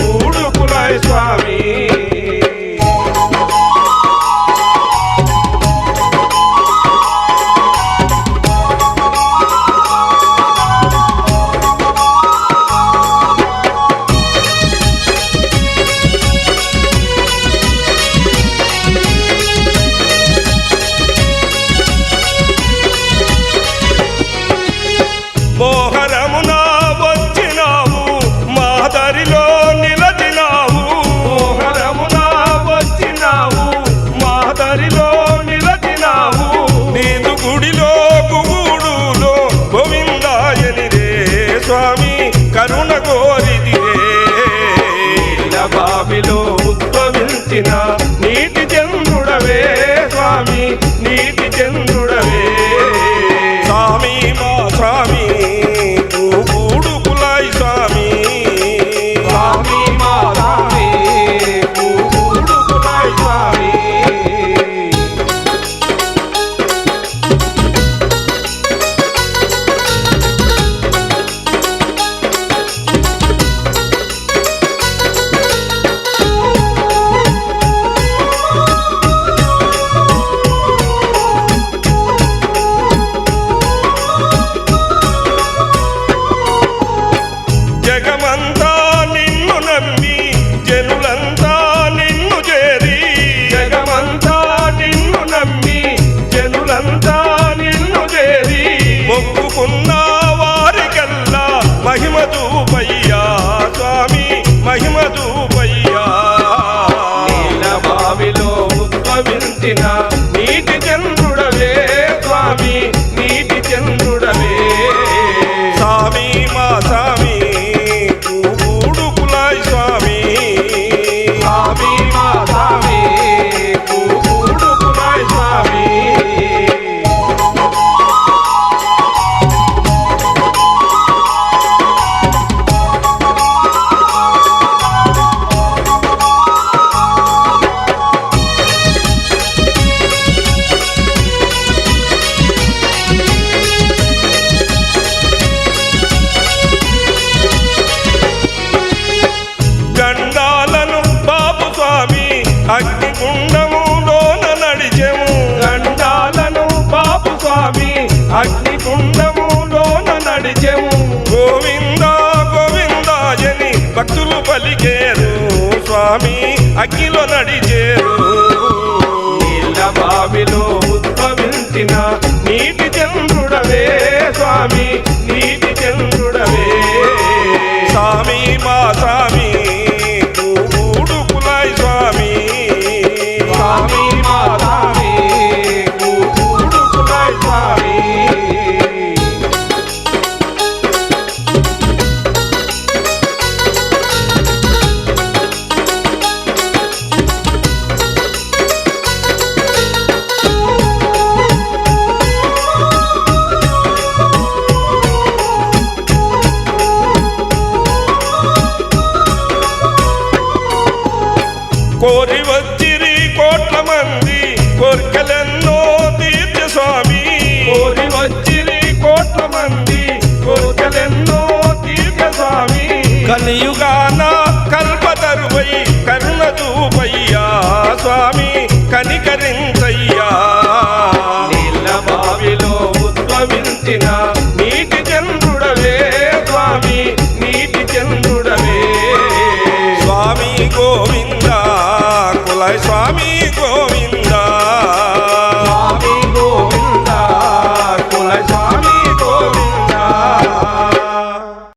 మూడు కులాయ స్వామి. అగ్ని కుండములోన నడిచెము. గోవింద గోవిందాయని భక్తులు పలికేరు. స్వామి అగ్నిలో నడిచి కోర్కెలెన్నో తీర్థ స్వామి కోరి వచ్చి కోట్ల మంది కోర్కెలెన్నో తీర్థ స్వామి కలియుగాన కల్పతరువై కరుణ చూపయ్యా స్వామి కనికరించయ్యా. నీళ్ళ బావిలో ఉద్భవించిన నీటి చంద్రుడవే స్వామి నీటి చంద్రుడవే. స్వామి గోవింద స్వామి గోవిందా.